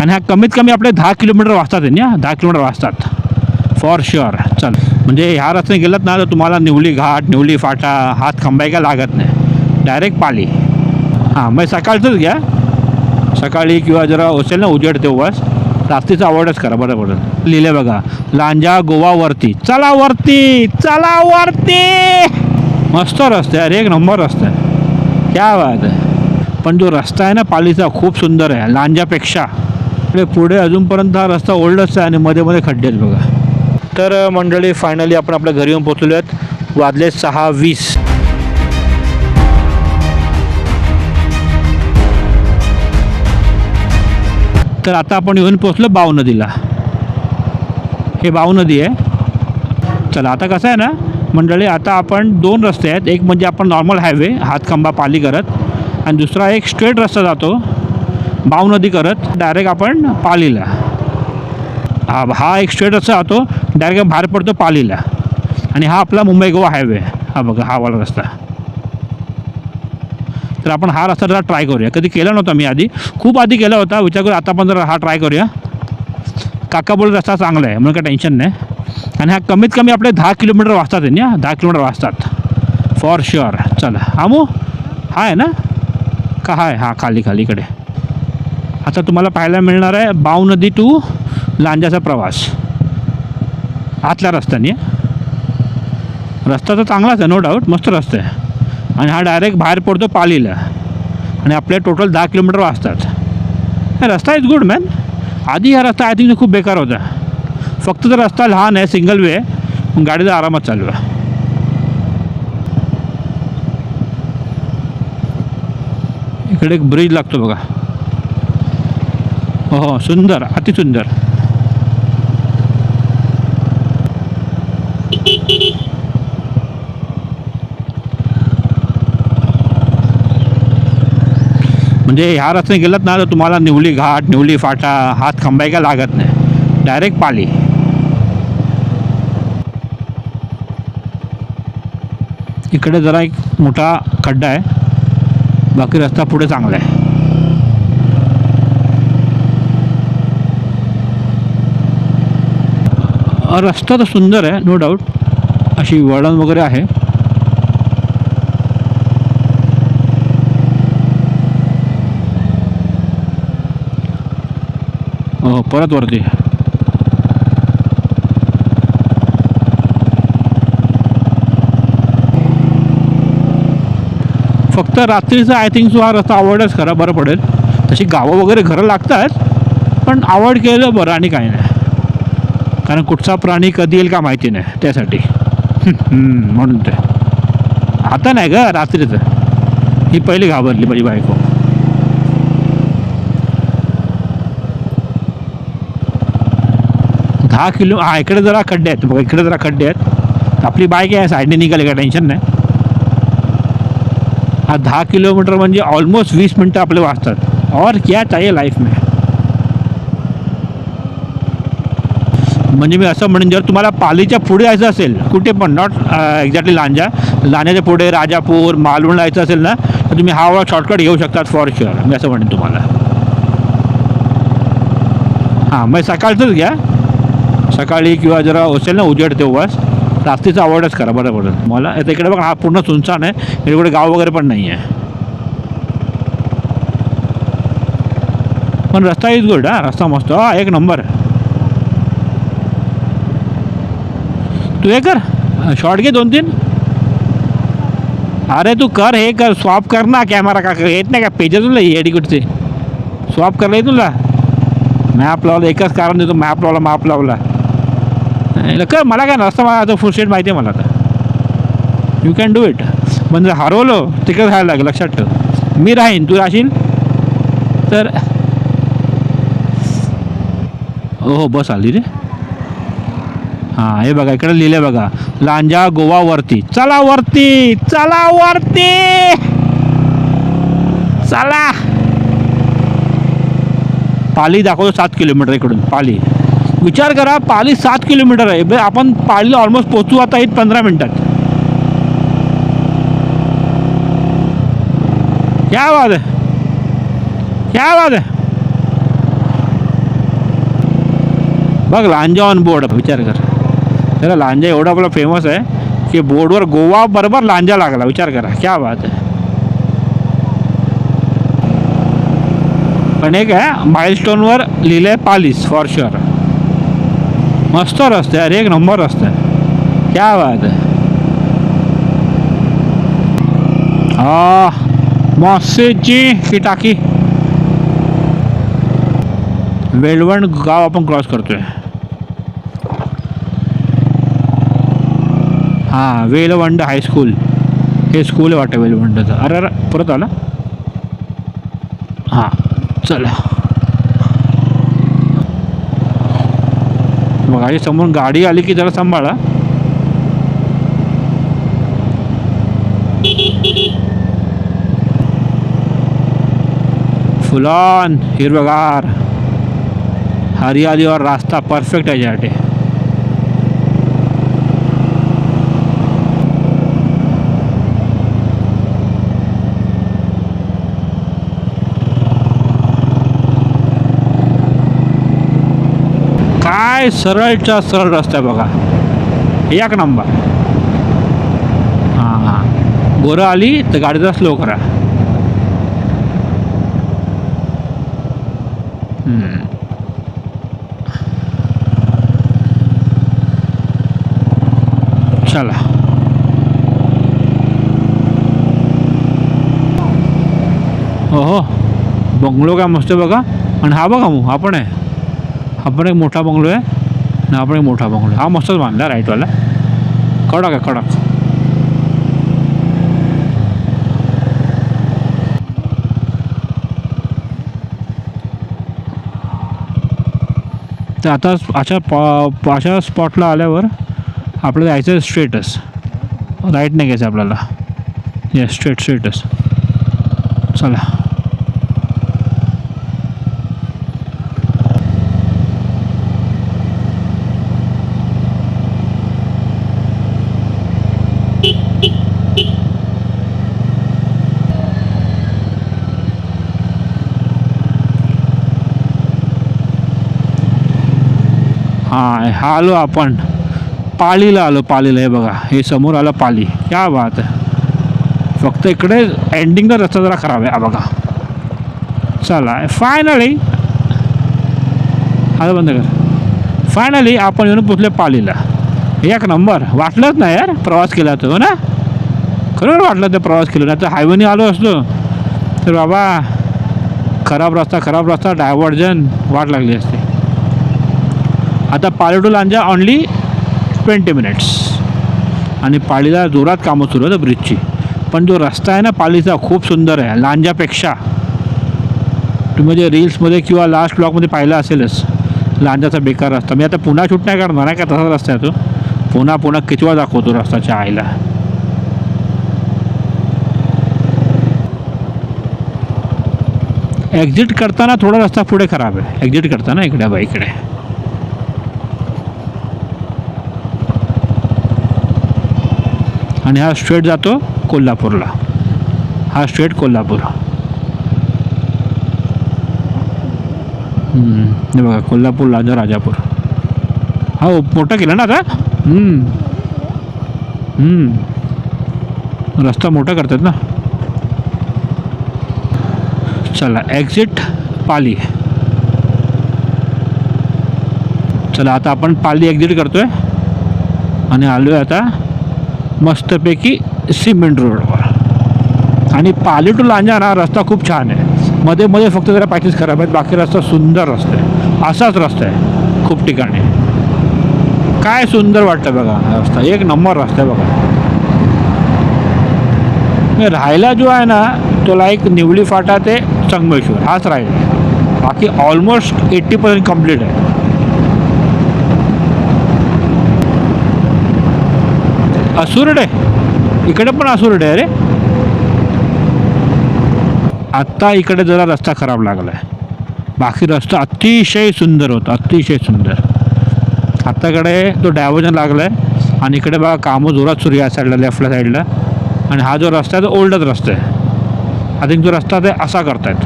आणि हा कमीत कमी आपले दहा किलोमीटर वाजतात आहे ना दहा किलोमीटर वाजतात फॉर शुअर चल. म्हणजे ह्या रस्त्याने गेलात ना तर तुम्हाला निवली घाट निवली फाटा हात खांबाय काय लागत नाही. डायरेक्ट पाली. हां मग सकाळचंच घ्या. सकाळी किंवा जरा असेल ना उजेड तेव्हाच रात्रीचं आवडच करा बरोबर. लिहिले बघा. लांजा गोवा वरती. चला वरती चला वरती! मस्त रस्ता आहे अरे एक नंबर रस्ता आहे. क्या बात आहे. पण जो रस्ता आहे ना पालीचा खूप सुंदर आहे. लांजापेक्षा. इकडे पुढे अजूनपर्यंत हा रस्ता ओल्डच आहे आणि मध्ये मध्ये खड्डे आहेत बघा. तर मंडळी फायनली आपण आपल्या घरी येऊन पोचलेलो आहेत वाजले सहा वीस. तर आता आपण येऊन पोचलो बाव नदीला. हे बाव नदी आहे. चला आता कसं आहे ना मंडळी आता आपण दोन रस्ते आहेत. एक म्हणजे आपण नॉर्मल हायवे हातखंबा पाली करत. आणि दुसरा एक स्ट्रेट रस्ता जातो. बाव नदी करत डायरेक्ट आपण पालीला. हा हा एक स्ट्रेट असा जातो डायरेक्ट बाहेर पडतो पालीला. आणि हा आपला मुंबई गोवा हायवे हा बघा हा वाला रस्ता. तर आपण हा रस्ता जरा ट्राय करूया. कधी केला नव्हता मी आधी. खूप आधी केला होता. विचार करू आता जरा हा ट्राय करूया. काकाबोल रस्ता चांगला आहे. म्हणून काही टेन्शन नाही. आणि हा कमीत कमी आपले दहा किलोमीटर वाजतात आहे ना दहा किलोमीटर वाजतात फॉर शुअर चला. आमू हा आहे ना? का हा आहे हा खाली खालीकडे आता तुम्हाला पाहायला मिळणार आहे बाव नदी टू लांजाचा प्रवास. आतल्या रस्त्याने रस्ता तर चांगलाच आहे नो डाऊट मस्त रस्ता आहे. आणि हा डायरेक्ट बाहेर पडतो पालीला. आणि आपले टोटल दहा किलोमीटर वाजतात रस्ता इज गुड मॅन आधी हा रस्ता आय थिंक खूप बेकार होता. फक्त तर रस्ता लहान आहे सिंगल वे आहे. गाडीचा आरामात चालू आहे इकडे एक ब्रिज लागतो बघा. हो हो सुंदर अतिसुंदर म्हणजे ह्या रस्त्याने गेलात ना तर तुम्हाला निवली घाट निवली फाटा हात खांबाय काय लागत नाही. डायरेक्ट पाली. इकडे जरा एक मोठा खड्डा आहे. बाकी रस्ता पुढे चांगला आहे. रस्ता तर सुंदर आहे नो डाऊट अशी वळण वगैरे आहे. हो परत वरती. फक्त रात्रीचा आय थिंक सो हा रस्ता आवडच करा बरं पडेल. तशी गावं वगैरे घरं लागतात पण आवड केलं बरं आणि काही नाही. कारण कुठचा प्राणी कधी येईल का माहिती नाही त्यासाठी. म्हणून ते. आता नाही ग रात्रीचं. ही पहिली घाबरली माझी बायको. दहा किलो हा इकडे जरा खड्डे आहेत. बघा इकडे जरा खड्डे आहेत. आपली बाईक आहे साईडने निघाली का टेन्शन नाही. हा दहा किलोमीटर म्हणजे ऑलमोस्ट वीस मिनटं आपले वाचतात. और क्या चाहिए लाईफ में? म्हणजे मी असं म्हणेन जर तुम्हाला पालीच्या पुढे जायचं असेल कुठे पण नॉट एक्झॅक्टली uh, लांजा लांजाच्या पुढे राजापूर मालवण जायचं असेल ना तर तुम्ही हा वाला शॉर्टकट घेऊ शकतात फॉर शुअर मी असं म्हणेन तुम्हाला. हां मग सकाळचंच घ्या. सकाळी किंवा जरा असेल ना उजेड तेव्हाच रात्रीचं अवॉइडच करा बरोबर. मला आता इकडे बघा हा पूर्ण सुनसान आहे इकडे गाव वगैरे पण नाही आहे पण रस्ता इज गुड हा रस्ता मस्त. हा एक नंबर तू हे कर. शॉर्ट घे दोन तीन. अरे तू कर हे कर. स्वॉप कर ना कॅमेरा का येत नाही का? पेजेस तुला एडी कुठचे स्वॉप करला आहे तुला मॅप लावला एकच कारण देतो. मॅप लावला मॅप लावला. कर. मला काय नसतं मला आता फुल स्टेट माहिती आहे मला आता. यू कॅन डू इट म्हणजे जर हरवलो तिकडे राहायला लागेल. लक्षात ठेव. मी राहीन. तू राहशील? तर हो हो बस आली रे. हां हे बघा इकडे लिहिले बघा लांजा गोवा वरती. चला वरती चला वरती. चला. पाली दाखवतो सात किलोमीटर इकडून पाली. विचार करा पाली सात किलोमीटर आहे. आपण पालीला ऑलमोस्ट पोचू आता एक पंधरा मिनटात. क्या बात आहे. क्या बात आहे. बघ लांजा ऑन बोर्ड विचार कर. त्याला लांजा एवढा आपला फेमस आहे की बोर्डवर गोवा बरोबर लांजा लागला. विचार करा क्या बात आहे. पण एक आहे माइलस्टोनवर लिहिलं आहे पालीस फॉर शुअर मस्त रस्ते अरे एक नंबर रस्ते आहे. क्या बात आहे. हा मॉसेची ही टाकी. वेलवण गाव आपण क्रॉस करतोय. हां वेलवंड हायस्कूल हे स्कूल आहे वाटतं वेलवंडचं. अरे अरे परत आला? हां चला. बघा हे समोर गाडी आली की जरा सांभाळा. फुलॉन हिरवगार. हरियाली और रास्ता परफेक्ट आहे यासाठी काय सरळच्या सरळ रस्ता आहे बघा. एक नंबर. हां हां. गोरं आली तर गाडीचा स्लो करा. चला. हो हो बंगलो काय मस्त आहे बघा. आणि हा बघा मग आपण आहे. हा पण एक मोठा बंगलो आहे आणि हा पण एक मोठा बंगलो हा मस्तच बांधला राईटवाला कडक आहे कडक. तर आता अशा पॉ अशा स्पॉटला आल्यावर आपल्याला जायचं स्ट्रेटस राईट नाही घ्यायचं आपल्याला. येस स्ट्रेट स्ट्रेटस चला. हां हा आलो आपण. पालीला आलो पालीला हे बघा हे समोर आलं पाली या बात आहे. फक्त इकडे एंडिंगचा रस्ता जरा खराब आहे. हा बघा. चला फायनली आता बंद कर. फायनली आपण येऊन पोचले पालीला एक नंबर. वाटलंच नाही यार प्रवास केला तो हो ना? खरोखर वाटलं ते प्रवास केला. नाही तर हायवेने आलो असतो. तर बाबा खराब रस्ता खराब रस्ता डायव्हर्जन वाट लागली असते. आता Pali to Lanja only twenty minutes आणि पाळीला जोरात कामं सुरू आहेत ब्रिजची पण जो रस्ता आहे ना पालीचा खूप सुंदर आहे. लांजापेक्षा. तुम्ही जे रील्समध्ये किंवा लास्ट ब्लॉकमध्ये पाहिलं असेलच लांजाचा बेकार रस्ता. मी आता पुन्हा शूट नाही करणार आहे का? तसाच रस्ता आहे तो. पुन्हा पुन्हा किचवा दाखवतो रस्त्याच्या आईला. एक्झिट करताना थोडा रस्ता पुढे खराब आहे. एक्झिट करताना इकडे बा इकडे. आणि हा स्ट्रेट जातो कोल्हापूरला. हा स्ट्रेट कोल्हापूर. हे बघा कोल्हापूर लाजा राजापूर. हा मोठा केला ना आता? रस्ता मोठा करतात ना? चला एक्झिट पाली. चला आता आपण पाली एक्झिट करतोय. आणि आलो आहे आता मस्तपैकी सिमेंट रोडवर. आणि पाली टू लांजा ना रस्ता खूप छान आहे. मध्ये मध्ये फक्त जरा पॅचेस खराब आहेत बाकी रस्ता सुंदर रस्ता आहे. असाच रस्ता आहे खूप ठिकाणी. काय सुंदर वाटतं बघा रस्ता. एक नंबर रस्ता आहे बघा. राहायला जो आहे ना तो लाईक निवळी फाटा ते संगमेश्वर हाच राहील. बाकी ऑलमोस्ट एट्टी पर्सेंट कंप्लीट आहे. असुर्डे. इकडे पण असुरड आहे अरे आत्ता इकडे जरा रस्ता खराब लागला आहे बाकी रस्ता अतिशय सुंदर होता अतिशय सुंदर. आत्ताकडे तो डायव्हर्जन लागला आहे आणि इकडे बघा कामं जोरात सुरू या साईडला लेफ्टला साईडला आणि हा जो रस्ता आहे तो ओल्डच रस्ता आहे. आय थिंक जो रस्ता ते असा करतायत.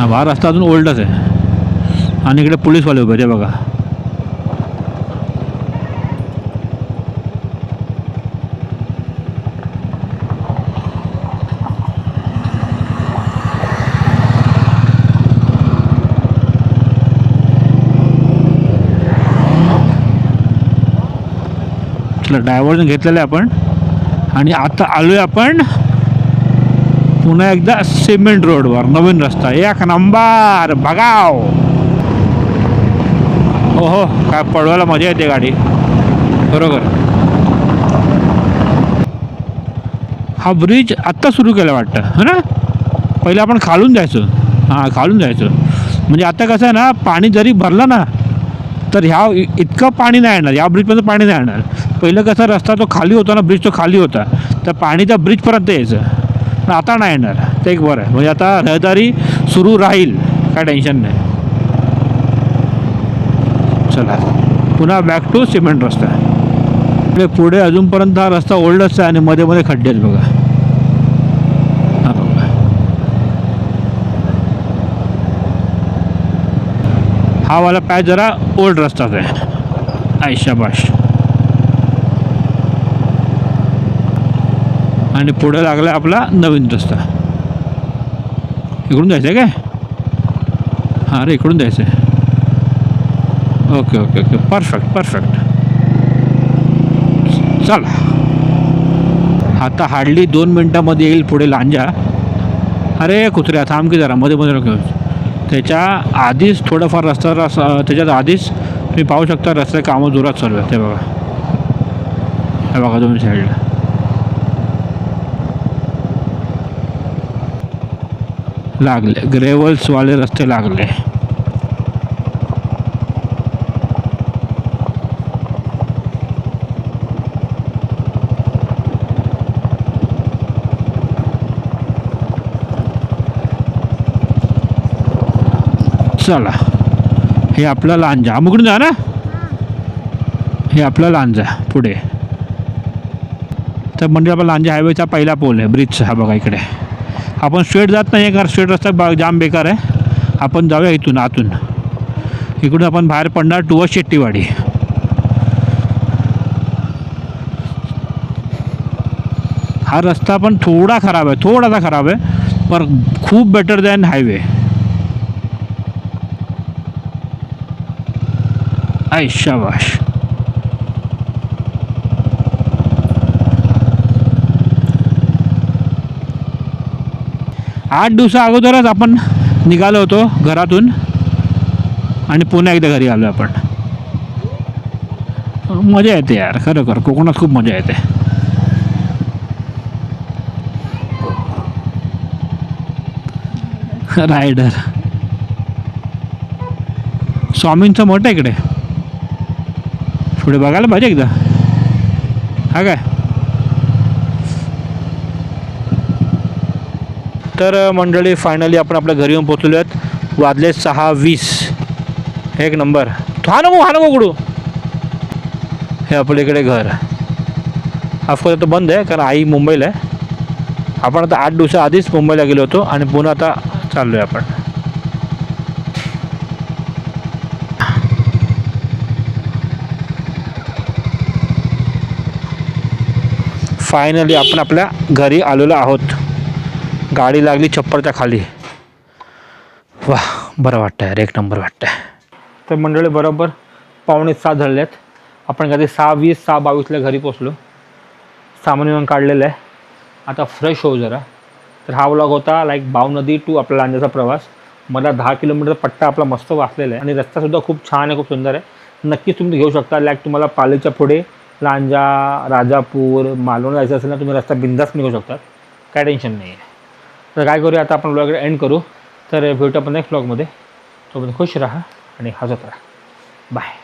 हा रस्ता अजून ओल्डच आहे. आणि इकडे पोलीसवाले उभे ते बघा. असलं डायव्हर्जन घेतलेलं आहे आपण. आणि आता आहे आपण पुन्हा एकदा सिमेंट रोडवर नवीन रस्ता. एक नंबर बघाव. हो हो काय पळवायला मजा येते गाडी. बरोबर. हा ब्रिज आत्ता सुरू केला वाटतं है ना? पहिले आपण खालून जायचो. हां खालून जायचो. म्हणजे आता कसं आहे ना पाणी जरी भरलं ना तर ह्या इतकं पाणी नाही येणार या ब्रिजमध्ये पाणी नाही येणार. पहिलं कसं रस्ता तो खाली होता ना ब्रिज तो खाली होता. तर पाणी त्या ब्रिजपर्यंत यायचं. पण आता नाही येणार. ते एक बरं आहे. म्हणजे आता रहदारी सुरू राहील. काय टेन्शन नाही. चला. पुन्हा बॅक टू सिमेंट रस्ता. पुढे अजूनपर्यंत हा रस्ता ओल्डच आहे आणि मध्ये मध्ये खड्डे आहेत बघा हा बघा हा वाला पॅच जरा ओल्ड रस्ताच आहे. आयशाबाश आणि पुढे लागला आपला नवीन रस्ता. इकडून जायचं आहे काय? हां अरे इकडून जायचं आहे okay okay okay. Perfect perfect चला. आता हार्डली दोन मिनटामध्ये येईल पुढे लांजा. अरे कुत्र्या थांब की जरा. मध्ये मध्ये नको त्याच्या आधीच थोडंफार रस्ता रस त्याच्यात आधीच तुम्ही पाहू शकता रस्ते कामं जोरात चालू आहेत. ते बघा. हे बघा दोन्ही साईडला लागले. ग्रेवल्सवाले रस्ते लागले. चला. हे आपलं लांजा. मुकडून जा ना. हे आपलं लांजा पुढे. तर म्हणजे आपला लांजा हायवेचा पहिला पोल आहे ब्रिजचा हा बघा इकडे. आपण स्ट्रेट जात नाही आहे कारण स्ट्रेट रस्ता बा जाम बेकार आहे. आपण जाऊया इथून आतून. इकडून आपण बाहेर पडणार टुवर शेट्टीवाडी. हा रस्ता पण थोडा खराब आहे थोडासा खराब आहे पण खूप बेटर दॅन हायवे आय शाबाश आठ दिवसा अगोदरच आपण निघालो होतो घरातून आणि पुन्हा एकदा घरी आलो आपण. मजा येते यार खरोखर कोकणात खूप मजा येते. रायडर. स्वामींचं मोठं आहे इकडे. पुढे बघायला पाहिजे एकदा. हा काय? तर मंडळी फायनली आपण आपल्या घरी येऊन पोचलो आहेत वाजले सहा वीस. एक नंबर. हा नको हा नको उघडू हे आपल्या इकडे घर. ऑफकोर्स आता बंद आहे कारण आई मुंबईला आहे. आपण आता आठ दिवसाआधीच मुंबईला गेलो होतो आणि पुन्हा आता चाललो आहे आपण. फायनली आपण आपल्या घरी आलेलो आहोत. गाडी लागली छप्परच्या खाली. वा बरं वाटतं आहे एक नंबर वाटतं आहे तर मंडळी बरोबर पावणे सहा झाले आहेत आपण कधी सहा वीस सहा बावीसला घरी पोचलो सामान विमान काढलेलं आहे. आता फ्रेश होऊ जरा. तर हा व्लॉग होता लाईक भाव नदी टू आपला लांजाचा प्रवास. मला दहा किलोमीटर पट्टा आपला मस्त वाचलेला आहे. आणि रस्तासुद्धा खूप छान आहे खूप सुंदर आहे. नक्कीच तुम्ही घेऊ शकता. लाईक तुम्हाला पालीच्या पुढे लांजा राजापूर मालवण जायचं असेल ना तुम्ही रस्ता बिंदास निघू शकतात. काय टेन्शन नाही आहे तर काय करूया आता आपण व्लॉग एंड करू. तर भेटू आपण नेक्स्ट ब्लॉगमध्ये तोपर्यंत खुश राहा आणि हसत राहा. बाय